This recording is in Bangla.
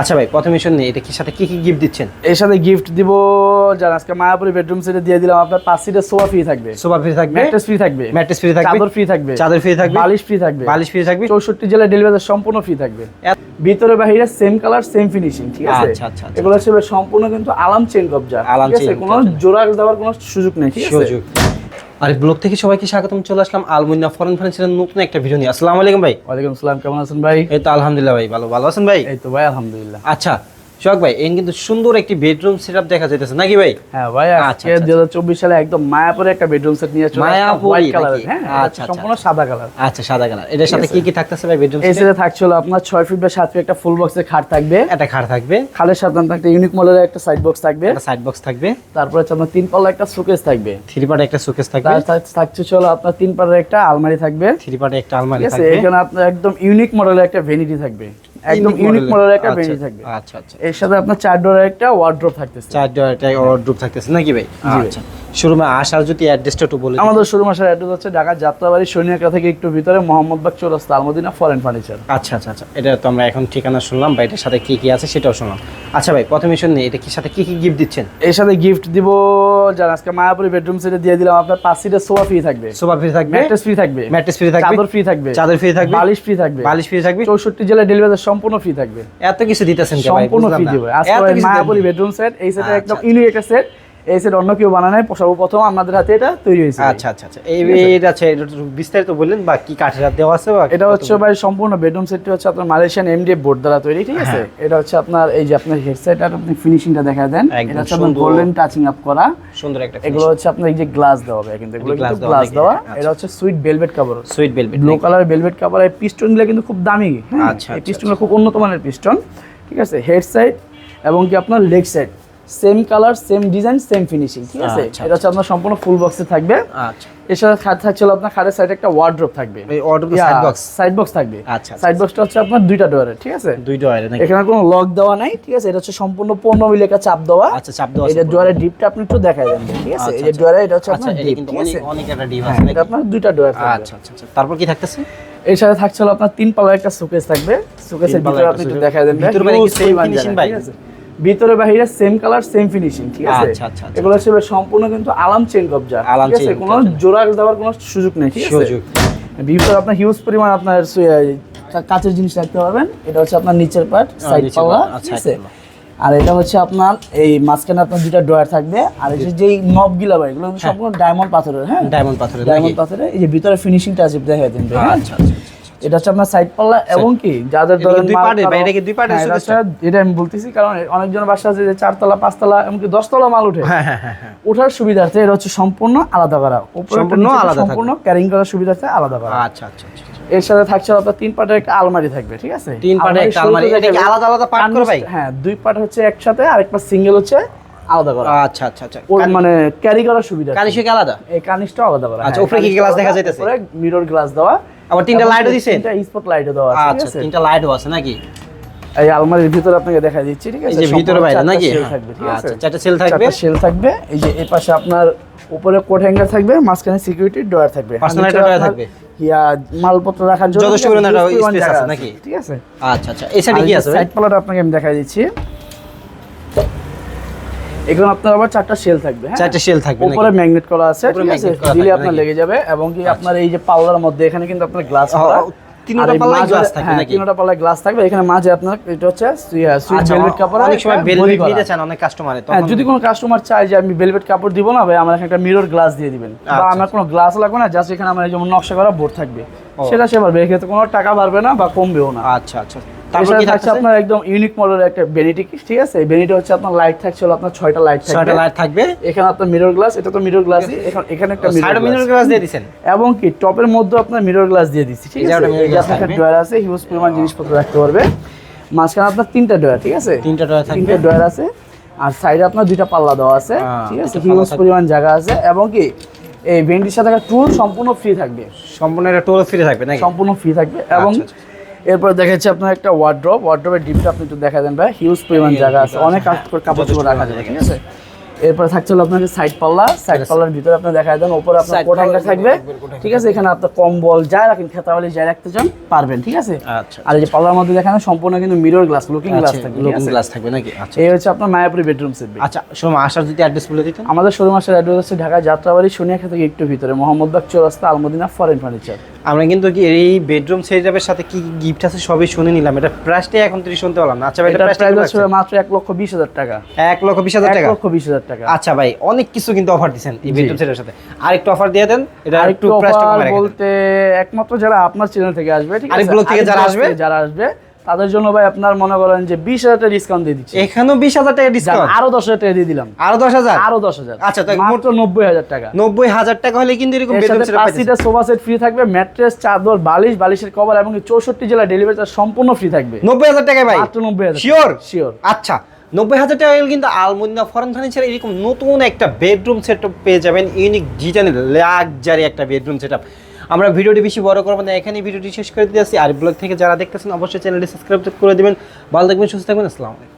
আচ্ছা ভাই প্রথমে শুনি এটা কি সাথে কি কি গিফট দিচ্ছেন? এর সাথে গিফট দিব যারা আজকে মায়াপুরি বেডরুম সেটে দিয়ে দিলাম আপনার পাঁচ সিটের সোফা ফ্রি থাকবে। সোফা ফ্রি থাকবে? ম্যাট্রেস ফ্রি থাকবে। ম্যাট্রেস ফ্রি থাকবে? চাদর ফ্রি থাকবে। চাদর ফ্রি থাকবে? বালিশ ফ্রি থাকবে। বালিশ ফ্রি থাকবে? চৌষট্টি জেলা ডেলিভারি সম্পূর্ণ ফ্রি থাকবে। ভিতরে বাহিরে সেম কালার সেম ফিনিশিং ঠিক আছে? আচ্ছা, আচ্ছা, আচ্ছা। এগুলো হচ্ছে সম্পূর্ণ কিন্তু আলাম চেন কবজা আলাম আছে? কোনো। জোড়া দেওয়ার কোনো সুযোগ নেই ঠিক আছে? সুযোগ। আর ব্লগ থেকে সবাইকে স্বাগতম চলে আসলাম আলমুন্না ফরেন ফার্নিচারের নতুন একটা ভিডিও নিয়ে। আসসালামু আলাইকুম ভাই। ওয়ালাইকুম আসসালাম কেমন আছেন ভাই? এই তো আলহামদুলিল্লাহ ভাই ভালো। ভালো আছেন ভাই? এই তো ভাই আলহামদুলিল্লাহ। আচ্ছা সোহাগ ভাই এই কিন্তু সুন্দর একটি বেডরুম সেটআপ দেখা যাইতেছে। নাকি ভাই? হ্যাঁ ভাই আচ্ছা, আজকে আচ্ছা, দুই হাজার চব্বিশ সালে একদম মায়াপুরে একটা বেডরুম সেট নিয়ে চলে মায়াপুরি হোয়াইট কালার হ্যাঁ আচ্ছা, আচ্ছা। সম্পূর্ণ সাদা কালার আচ্ছা সাদা কালার এটার সাথে কি কি থাকতেছে ভাই বেডরুম সেটে থাকছিল আপনার ছয় ফিট বা সাত ফিট একটা ফুল বক্সের খাট থাকবে। একটা খাট থাকবে। খালের সাথে একটা ইউনিক মডেলের একটা সাইড বক্স থাকবে। একটা সাইড বক্স থাকবে। তারপরে হচ্ছে আপনার তিন পাল্লা একটা শোকেস থাকবে। থ্রি পার্টে একটা সুকেস থাকবে। তার থাকছে চলো আপনার তিন পাল্লার একটা আলমারি থাকবে। থ্রি পার্টে একটা আলমারি থাকবে। এখানে আপনার একদম ইউনিক মডেলের একটা ভেনিটি থাকবে। একদম ইউনিক মডেলের একটা আচ্ছা, থাকবে আচ্ছা আচ্ছা। এর সাথে আপনার চার ডলার একটা ওয়ার্ড্রপ থাকতেছে। চার একটা ওয়ার্ড্রপ থাকতেছে নাকি ভাই? ভাই। আচ্ছা। শোরুমে আসার যদি অ্যাড্রেসটা একটু বলে। আমাদের শোরুম আসার অ্যাড্রেস হচ্ছে ঢাকা যাত্রাবাড়ি সৈনিকা থেকে একটু ভিতরে মোহাম্মদবাগ চৌরাস্তা আলমদিনা ফরেন ফার্নিচার। আচ্ছা আচ্ছা আচ্ছা। এটা তো আমরা এখন ঠিকানা শুনলাম বা এটার সাথে কি কি আছে সেটাও শুনলাম। আচ্ছা ভাই প্রথমে শুনি এটা কি সাথে কি কি গিফট দিচ্ছেন? এর সাথে গিফট দিব যারা আজকে মায়াপুরি বেডরুম সেটে দিয়ে দিলাম আপনার পাঁচ সিটের সোফা ফ্রি থাকবে। সোফা ফ্রি থাকবে? ম্যাট্রেস ফ্রি থাকবে। ম্যাট্রেস ফ্রি থাকবে? চাদর ফ্রি থাকবে। চাদর ফ্রি থাকবে? বালিশ ফ্রি থাকবে। বালিশ ফ্রি থাকবে? চৌষট্টি জেলা ডেলিভারি সম্পূর্ণ ফ্রি থাকবে। এত কিছু দিতেছেন কে ভাই? সম্পূর্ণ ফ্রি দিব। আজকে মায়াপুরি বেডরুম সেট এই আচ্ছা, একদম। ইউনিক একটা সেট এই সেট অন্য কেউ বানায় নাই সর্বপ্রথম আমাদের হাতে এটা তৈরি হয়েছে আচ্ছা আচ্ছা আচ্ছা। এই এটা আছে বিস্তারিত বললেন বা কি কাঠের হাত দেওয়া আছে বা এটা হচ্ছে ভাই সম্পূর্ণ বেডরুম সেটটি হচ্ছে আপনার মালয়েশিয়ান এমডিএফ বোর্ড দ্বারা তৈরি ঠিক আছে? এটা হচ্ছে আপনার এই যে আপনার হেডসেট আর আপনি ফিনিশিংটা দেখা দেন। এটা হচ্ছে আপনার গোল্ডেন টাচিং আপ করা। সুন্দর একটা এগুলো হচ্ছে আপনার এই যে গ্লাস দেওয়া হবে কিন্তু এগুলো কিন্তু গ্লাস দেওয়া। আচ্ছা। এটা হচ্ছে sweet velvet cover sweet velvet blue colour velvet cover এই পিস্টনগুলো কিন্তু খুব দামি। হ্যাঁ আচ্ছা, এই আচ্ছা, পিস্টনগুলো খুব উন্নত মানের পিস্টন ঠিক আছে? হেড সাইড এবং কি আপনার leg side same colour same design same finishing ঠিক আছে? আচ্ছা, এটা হচ্ছে আপনার সম্পূর্ণ ফুল বক্সে থাকবে। আচ্ছা। এর সাথে খাট থাকছিল আপনার খাটের সাইডে একটা ওয়ার্ড্রপ থাকবে। এই order side box side box থাকবে। আচ্ছা, সাইড বক্সটা হচ্ছে আপনার দুইটা ডোয়ারের ঠিক আছে? দুই ডয়ারে নাকি? এখানে কোনো লক দেওয়া নাই ঠিক আছে? এটা হচ্ছে সম্পূর্ণ পনেরো মিলি একটা চাপ দেওয়া। আচ্ছা চাপ দেওয়া এই যে ডোয়ারের ডিপটা আপনি একটু দেখাই দেন ঠিক আছে? এই যে আচ্ছা, ডোয়ারে এটা হচ্ছে আচ্ছা আপনার ডিপ ঠিক আছে? অনেক একটা ডিপ হ্যাঁ, আছে এটা আপনার দুইটা ডোয়ার থাকবে। আচ্ছা আচ্ছা আচ্ছা। তারপর কি থাকতেছে? এর সাথে থাকছিল আপনার তিন পাল্লার একটা শোকেস থাকবে। সুকেসের ভিতরে আপনি একটু। দেখাই দেন ভিতরে মানে কি finishing জায়গা, ভাই? ভিতরে বাহিরে সেম কালার সেম ফিনিশিং ঠিক আছে আচ্ছা, আচ্ছা, আচ্ছা। এগুলো হচ্ছে সম্পূর্ণ কিন্তু আলাম চেন কবজা আলাম ঠিক আছে কোনো। জোড়া দেওয়ার কোনো সুযোগ নেই ঠিক আছে। ভিতরে আপনার হিউজ পরিমাণ আপনার কাঁচের জিনিস রাখতে পারবেন এটা হচ্ছে আপনার নিচের পার্ট সাইড পাল্লা আর ঠিক আছে আর এটা হচ্ছে আপনার এই মাঝখানে আপনার দুটা ড্রয়ার থাকবে আর এই যে নব গিলা ভাই এগুলো সম্পূর্ণ ডায়মন্ড পাথরের হ্যাঁ ডায়মন্ড পাথরের ডায়মন্ড পাথরের এই যে ভিতরে ফিনিশিংটা আছে দেখা দেন হ্যাঁ? আচ্ছা আচ্ছা। এটা হচ্ছে আপনার সাইড পাল্লা এবং কি যাদের ধরেন দুই ভাই, এটা কি দুই হ্যাঁ, এটা আমি বলতেছি কারণ অনেকজন বাসা আছে যে চারতলা পাঁচতলা এমনকি দশতলা মাল উঠে হ্যাঁ হ্যাঁ ওঠার সুবিধার্থে এটা হচ্ছে সম্পূর্ণ আলাদা করা সম্পূর্ণ আলাদা সম্পূর্ণ ক্যারিং করার সুবিধার্থে আলাদা করা আচ্ছা আচ্ছা আচ্ছা আচ্ছা। এর সাথে থাকছে আপনার তিন পার্টের একটা আলমারি থাকবে ঠিক আছে? তিন আলমারির একটা আলমারি। এটা কি আলাদা আলাদা part করে ভাই? হ্যাঁ দুই পার্ট হচ্ছে একসাথে আর একটা সিঙ্গেল হচ্ছে আলাদা করা আচ্ছা আচ্ছা আচ্ছা। মানে ক্যারি করার সুবিধা কানিশে আলাদা? এই কানিসটা আলাদা করা আচ্ছা, উপরে কি glass দেখা যাইতেছে? উপরে মিরর গ্লাস দেওয়া। আবার তিনটা লাইটও দিছেন তিনটা স্পট লাইটও দেওয়া আছে আচ্ছা তিনটা লাইটও আছে নাকি? এই আলমারির ভিতরে আপনাকে দেখা দিচ্ছি ঠিক আছে? এই যে ভিতরে বাইরে নাকি? আচ্ছা, চারটা shelf থাকবে। চারটা shelf থাকবে এই যে এই পাশে আপনার উপরে কোট হ্যাঙ্গার থাকবে মাঝখানে সিকিউরিটি ডয়ার থাকবে। একটা drawer থাকবে। ইয়া মালপত্র রাখার জন্য যথেষ্ট পরিমাণে জায়গা আছে নাকি? ঠিক আছে? আচ্ছা আচ্ছা এই সাইডে কি আছে সাইড পাল্লাটা আপনাকে আমি দেখাই দিচ্ছি। এখানে আপনার আবার চারটা শেল থাকবে হ্যাঁ? চারটা শেল থাকবে উপরে ম্যাগনেট করা আছে দিলে আপনার লেগে যাবে এবং কি আপনার এই যে পাল্লার মধ্যে এখানে কিন্তু আপনার গ্লাস ও, ও, তিনটা পাল্লায় glass থাকবে নাকি? তিনটা পাল্লায় গ্লাস থাকবে। এখানে মাঝে আপনার এটা হচ্ছে সুইচ আচ্ছা, ভেলভেট কাপড় অনেক সময় বেলভেট নিতে চান অনেক কাস্টমারে হ্যাঁ তখন যদি কোনো কাস্টমার চায় যে আমি ভেলভেট কাপড় দিব না ভাই আমার এখানে একটা মিরর গ্লাস দিয়ে দিবেন। বা আচ্ছা, আমার কোনো গ্লাস লাগবে না জাস্ট এখানে আমার এই যেমন নকশা করা বোর্ড থাকবে। সেটা সে পারবে এক্ষেত্রে কোনো টাকা বাড়বে না বা কমবেও না। আচ্ছা আচ্ছা। তারপর কি থাকছে আপনার একদম ইউনিক মডেলের একটা বেনিটি ঠিক আছে? বেনিটি হচ্ছে আপনার লাইট থাকছে হলো আপনার ছয়টা লাইট থাকবে। ছয়টা লাইট থাকবে? এখানে আপনার মিরর গ্লাস এটা তো মিরর গ্লাসই এখানে এখানে একটা মিরর মিরর গ্লাস দিয়ে দিছেন? এবং কি টপের মধ্যে আপনার মিরর গ্লাস দিয়ে দিচ্ছি ঠিক আছে? একটা ড্রয়ার আছে হিউজ পরিমাণ জিনিসপত্র রাখতে পারবে। মাঝখানে আপনার তিনটা ড্রয়ার ঠিক আছে? তিনটা ডয়ার থাকবে। তিনটা ড্রয়ার আছে। আর সাইডে আপনার দুইটা পাল্লা দেওয়া আছে ঠিক আছে? হিউজ পরিমাণ জায়গা আছে। এবং কি এই ভেন্ডির সাথে একটা টুল সম্পূর্ণ ফ্রি থাকবে। সম্পূর্ণ একটা টোল ফ্রি থাকবে নাকি? সম্পূর্ণ ফ্রি থাকবে। এবং আচ্ছা, এরপর দেখাচ্ছি আপনার একটা ওয়ার্ড্রপ ওয়ার্ড্রপের ডিপটা আপনি একটু দেখা দেন ভাই। হিউজ পরিমাণ জায়গা আছে। অনেক কাপড় কাপড় চোপড় রাখা যাবে ঠিক আছে? এরপরে থাকছে হলো আপনার সাইড পাল্লা সাইড পাল্লার ভিতরে আপনি দেখা দেন উপরে আপনার কোট হ্যাঙ্গার থাকবে। ঠিক আছে? এখানে আপনার কম্বল যাই রাখেন খেতাবালি যাই রাখতে চান পারবেন ঠিক আছে? আচ্ছা আর এই যে পাল্লার মধ্যে দেখেন সম্পূর্ণ কিন্তু মিরর গ্লাস লুকিং গ্লাস আচ্ছা থাকবে লুকিং গ্লাস থাকবে নাকি? আচ্ছা এই হচ্ছে আপনার মায়াপুরি বেডরুম সেট আচ্ছা শোনো আসার যদি অ্যাড্রেস বলে দিতেন। আমাদের শোরুম আসার অ্যাড্রেস হচ্ছে ঢাকা যাত্রাবাড়ি সোনিয়াখা থেকে একটু ভিতরে মোহাম্মদবাগ চৌরাস্তা আলমদিনা ফরেন ফার্নিচার আমরা কিন্তু কি এই বেডরুম সেটআপের সাথে কি গিফট আছে সবই শুনে নিলাম। এটা প্রাইসটাই এখন তুই শুনতে পারলাম না। আচ্ছা ভাই এটা প্রাইস মাত্র এক লক্ষ বিশ হাজার টাকা। এক লক্ষ বিশ হাজার এক টাকা? লক্ষ বিশ হাজার টাকা। আচ্ছা ভাই অনেক কিছু কিন্তু অফার দিচ্ছেন এই বেডরুম সেটের সাথে। আরেকটু অফার দিয়ে দেন এটা আর একটু একটু প্রাইসটা কমে বলতে একমাত্র যারা আপনার চ্যানেল থেকে আসবে ঠিক আছে? আরেকগুলো থেকে যারা আসবে? যারা আসবে তাদের জন্য ভাই আপনার মনে করেন যে বিশ হাজার টাকা ডিসকাউন্ট দিয়ে দিচ্ছি। এখানেও বিশ হাজার টাকা ডিসকাউন্ট আরও দশ হাজার টাকা দিয়ে দিলাম। আরও দশ হাজার? আরও দশ হাজার। আচ্ছা, তো মাত্র নব্বই হাজার টাকা। নব্বই হাজার টাকা হলে কিন্তু এরকম সেট সোফা সেট ফ্রি থাকবে ম্যাট্রেস চাদর বালিশ বালিশের কভার এবং চৌষট্টি জেলা ডেলিভারি চার্জ সম্পূর্ণ ফ্রি থাকবে। নব্বই হাজার টাকা ভাই? মাত্র নব্বই হাজার শিওর শিওর আচ্ছা নব্বই হাজার টাকা কিন্তু আলমুন্না ফরেন ফার্নিচার এরকম নতুন একটা বেডরুম সেট পেয়ে যাবেন ইউনিক ডিজাইনের লাকজারি একটা বেডরুম সেট আমরা ভিডিওটি বেশি বড় করব না, এখানে ভিডিওটি শেষ করে দিয়েছি আর ব্লগ থেকে যারা দেখতেছেন, অবশ্যই চ্যানেলটি সাবস্ক্রাইব করে দেবেন। ভালো থাকবেন, সুস্থ থাকবেন, আসসালামু আলাইকুম।